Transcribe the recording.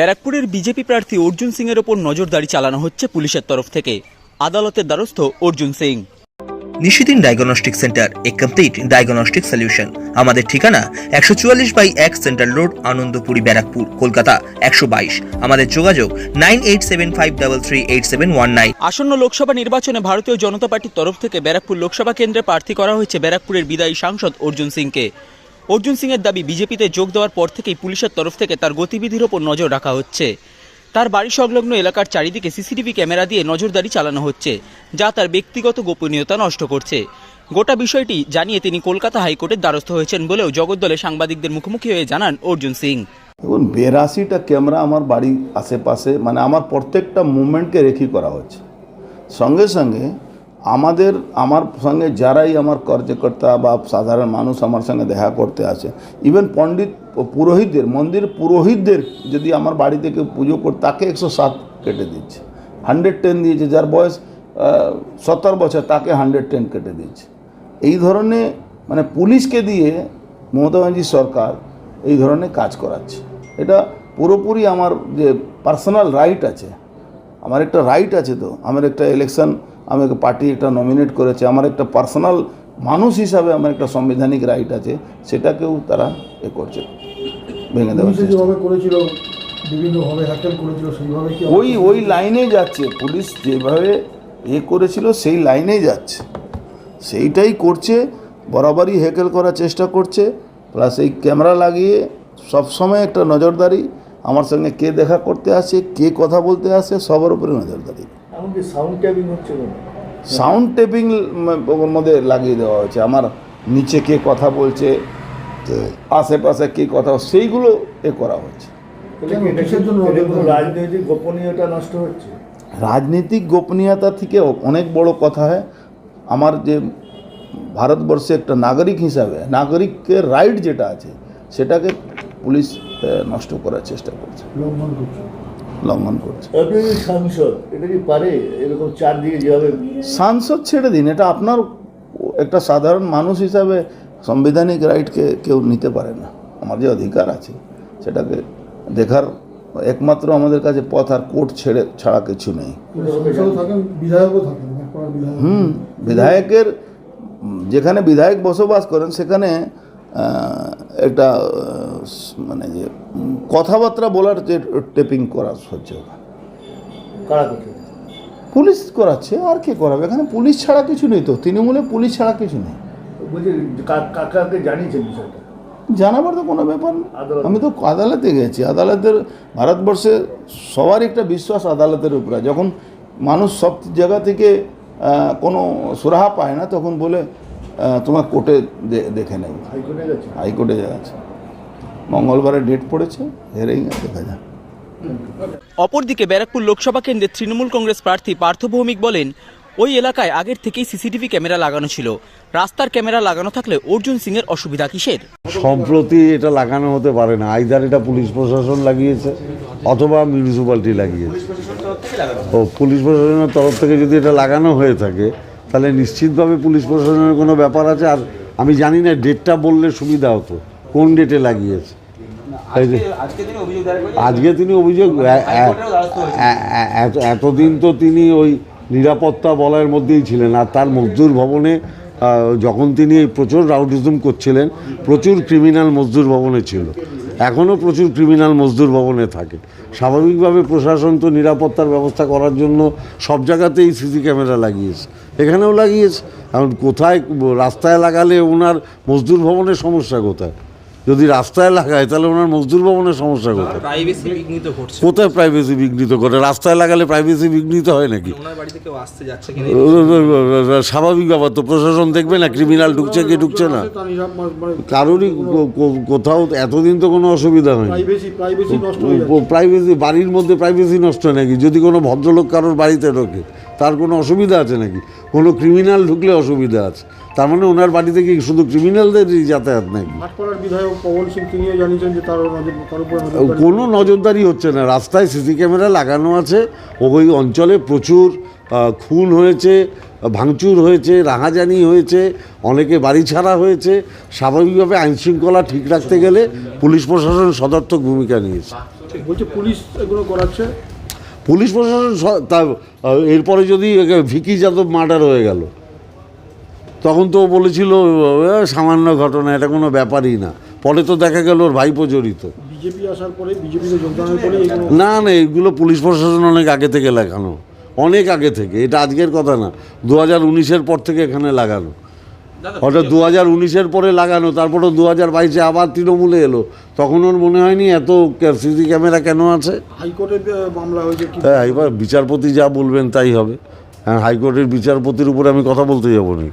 ব্যারাকপুরের বিজেপি প্রার্থী অর্জুন সিং এর ওপর নজরদারি চালানো হচ্ছে পুলিশের তরফ থেকে। আদালতের দ্বারস্থ Arjun Singh. Nishidin diagnostic centre a complete diagnostic solution. আমাদের ঠিকানা একশো চুয়াল্লিশ বাই এক সেন্ট্রাল রোড আনন্দপুরি ব্যারাকপুর কলকাতা একশো বাইশ। আমাদের যোগাযোগ nine eight seven five double three eight seven one nine. আসন্ন লোকসভা নির্বাচনে ভারতীয় জনতা পার্টির তরফ থেকে ব্যারাকপুর লোকসভা কেন্দ্রে প্রার্থী করা হয়েছে ব্যারাকপুরের বিদায়ী সাংসদ অর্জুন সিংকে। অর্জুন সিং এর দাবি, বিজেপিতে যোগ দেওয়ার পর থেকেই পুলিশের তরফ থেকে তার গতিবিধির ওপর নজর রাখা হচ্ছে। তার বাড়ি সংলগ্ন এলাকার চারিদিকে সিসিটিভি ক্যামেরা দিয়ে নজরদারি চালানো হচ্ছে, যা তার ব্যক্তিগত গোপনীয়তা নষ্ট করছে। গোটা বিষয়টি জানিয়ে তিনি কলকাতা হাইকোর্টের দ্বারস্থ হয়েছেন বলেও জগদ্দলে সাংবাদিকদের মুখোমুখি হয়ে জানান অর্জুন সিং। দেখুন, বিরাশিটা ক্যামেরা আমার বাড়ির আশেপাশে মানে আমার প্রত্যেকটা মুভমেন্টকে রেখি করা হচ্ছে। সঙ্গে সঙ্গে আমাদের, আমার সঙ্গে যারাই আমার কার্যকর্তা বা সাধারণ মানুষ আমার সঙ্গে দেখা করতে আসে ইভেন পণ্ডিত পুরোহিতদের, মন্দির পুরোহিতদের যদি আমার বাড়ি থেকে পুজো করে, তাকে একশো সাত কেটে দিচ্ছে। হান্ড্রেড টেন দিয়েছে, যার বয়স সত্তর বছর, তাকে হান্ড্রেড টেন কেটে দিচ্ছে। এই ধরনের মানে পুলিশকে দিয়ে মমতা ব্যানার্জি সরকার এই ধরনের কাজ করাচ্ছে। এটা পুরোপুরি আমার যে পার্সোনাল রাইট আছে, আমার একটা রাইট আছে তো, আমার একটা ইলেকশন আমাকে পার্টি একটা নমিনেট করেছে। আমার একটা পার্সোনাল মানুষ হিসাবে আমার একটা সাংবিধানিক রাইট আছে সেটাকেও তারা এ করছে। ভেঙে চেষ্টা। যেভাবে করেছিল বিভিন্নভাবে হ্যাকেল করেছিল সেইভাবে ওই ওই লাইনে যাচ্ছে। পুলিশ যেভাবে এ করেছিল সেই লাইনেই যাচ্ছে। সেইটাই করছে বরাবরই হেকেল করার চেষ্টা করছে। প্লাস এই ক্যামেরা লাগিয়ে সবসময় একটা নজরদারি। আমার সঙ্গে কে দেখা করতে আসে কে কথা বলতে আসে সবার উপরে নজরদারি। এমনকি সাউন্ড ট্যাবিং হচ্ছে সাউন্ড টেপিং ওর মধ্যে লাগিয়ে দেওয়া হয়েছে। আমার নিচে কে কথা বলছে আশেপাশে কে কথা সেইগুলো এ করা জন্য রাজনৈতিক গোপনীয়তা নষ্ট হচ্ছে? রাজনীতিক গোপনীয়তা থেকে অনেক বড় কথা হয়। আমার যে ভারতবর্ষে একটা নাগরিক হিসাবে নাগরিকের রাইট যেটা আছে সেটাকে পুলিশ নষ্ট করার চেষ্টা করছে। লঙ্ঘন করছে। সাংসদ এটা কি পারে? এরকম চারদিকে যেভাবে সাংসদ ছেড়ে দিন এটা আপনার একটা সাধারণ মানুষ হিসাবে সাংবিধানিক রাইটকে কেউ নিতে পারে না। আমার যে অধিকার আছে সেটাকে দেখার একমাত্র আমাদের কাছে পথ আর কোর্ট ছেড়ে ছাড়া কিছু নেই। হুম বিধায়কের যেখানে বিধায়ক বসবাস করেন সেখানে একটা মানে যে কথাবার্তা বলার যে টেপিং করা হচ্ছে পুলিশ করাচ্ছে আর কে করাবে? এখানে পুলিশ ছাড়া কিছু নেই তো তৃণমূলে পুলিশ ছাড়া কিছু নেই। কাকাকে জানিয়েছেন বিষয়টা? জানাবার তো কোনো ব্যাপার না। আমি তো আদালতে গেছি। আদালতের ভারতবর্ষে সবারই একটা বিশ্বাস আদালতের উপরে। যখন মানুষ সব জায়গা থেকে কোনো সুরাহা পায় না তখন বলে তোমার কোর্টে দেখে নেব। হাইকোর্টে আছে মঙ্গলবারে ডেট পড়েছে হেরেই দেখা যায় অপরদিকে ব্যারাকপুর লোকসভা কেন্দ্রে তৃণমূল কংগ্রেস প্রার্থী পার্থ ভৌমিক বলেন ওই এলাকায় আগের থেকেই সিসিটিভি ক্যামেরা লাগানো ছিল। রাস্তার ক্যামেরা লাগানো থাকলে অর্জুন সিং এর অসুবিধা কিসের? সম্প্রতি এটা লাগানো হতে পারে না। আইদার এটা পুলিশ প্রশাসন লাগিয়েছে অথবা মিউনিসিপ্যালিটি লাগিয়েছে। ও পুলিশ প্রশাসনের তরফ থেকে যদি এটা লাগানো হয়ে থাকে তাহলে নিশ্চিতভাবে পুলিশ প্রশাসনের কোনো ব্যাপার আছে। আর আমি জানি না ডেটটা বললে সুবিধা হতো। কোন ডেটে লাগিয়েছে? আজকে তিনি অভিযোগ এতদিন তো তিনি ওই নিরাপত্তা বলয়ের মধ্যেই ছিলেন আর তার মজদুর ভবনে যখন তিনি এই প্রচুর রাউডিজম করছিলেন প্রচুর ক্রিমিনাল মজদুর ভবনে ছিল। এখনও প্রচুর ক্রিমিনাল মজদুর ভবনে থাকে। স্বাভাবিকভাবে প্রশাসন তো নিরাপত্তার ব্যবস্থা করার জন্য সব জায়গাতেই সিসি ক্যামেরা লাগিয়েছে। এখানেও লাগিয়েছে। এখন কোথায় রাস্তায় লাগালে ওনার মজদুর ভবনের সমস্যা কোথায়? যদি রাস্তায় লাগায় তাহলে ওনার মজদুর ভবনের সমস্যা কোথায়? প্রাইভেসি বিঘ্নিত ঘটছে। কোথায় প্রাইভেসি বিঘ্নিত করে রাস্তায় লাগালে প্রাইভেসি বিঘ্নিত হয় নাকি? স্বাভাবিক ব্যাপার তো প্রশাসন দেখবে না ক্রিমিনাল ঢুকছে কি ঢুকছে না? কারোরই কোথাও এতদিন তো কোনো অসুবিধা হয়নি। প্রাইভেসি প্রাইভেসি নষ্ট হয়ে যাচ্ছে। প্রাইভেসি বাড়ির মধ্যে প্রাইভেসি নষ্ট হয় নাকি? যদি কোনো ভদ্রলোক কারোর বাড়িতে ঢোকে তার কোনো অসুবিধা আছে নাকি? কোনো ক্রিমিনাল ঢুকলে অসুবিধা আছে। তার মানে ওনার বাড়িতে কি শুধু ক্রিমিনালদেরই যাতায়াত নাকি ভাটপাড়ার বিধায়ক পবন সিং তিনিও জানিয়েছেন যে তার নজর তার উপরে নজরদারি কোনো নজরদারি হচ্ছে না। রাস্তায় সিসি ক্যামেরা লাগানো আছে। ওই অঞ্চলে প্রচুর খুন হয়েছে ভাঙচুর হয়েছে রাহাজানি হয়েছে অনেকে বাড়ি ছাড়া হয়েছে। স্বাভাবিকভাবে আইনশৃঙ্খলা ঠিক রাখতে গেলে পুলিশ প্রশাসন সদর্থক ভূমিকা নিয়েছে। বলছে পুলিশ এগুলো করাচ্ছে। পুলিশ প্রশাসন এরপরে যদি ভিকি যাদব মার্ডার হয়ে গেল তখন তো ও বলেছিল "এ, সামান্য ঘটনা এটা কোনো ব্যাপারই না। পরে তো দেখা গেল ওর ভাইপো জড়িত। বিজেপি আসার পরে বিজেপিতে যোগদানের পরে না না এগুলো পুলিশ প্রশাসন অনেক আগে থেকে লাগানো। অনেক আগে থেকে এটা আজকের কথা না দু হাজার উনিশের পর থেকে এখানে লাগানো। ওটা দু হাজার উনিশের পরে লাগানো তারপরে দু হাজার বাইশে আবার তৃণমূলে এলো। তখন ওর মনে হয়নি এত সিসি ক্যামেরা কেন আছে? হাইকোর্টে আহ, মামলা হয়েছে হ্যাঁ এবার বিচারপতি যা বলবেন তাই হবে। হ্যাঁ হাইকোর্টের বিচারপতির উপরে আমি কথা বলতে যাব নাকি?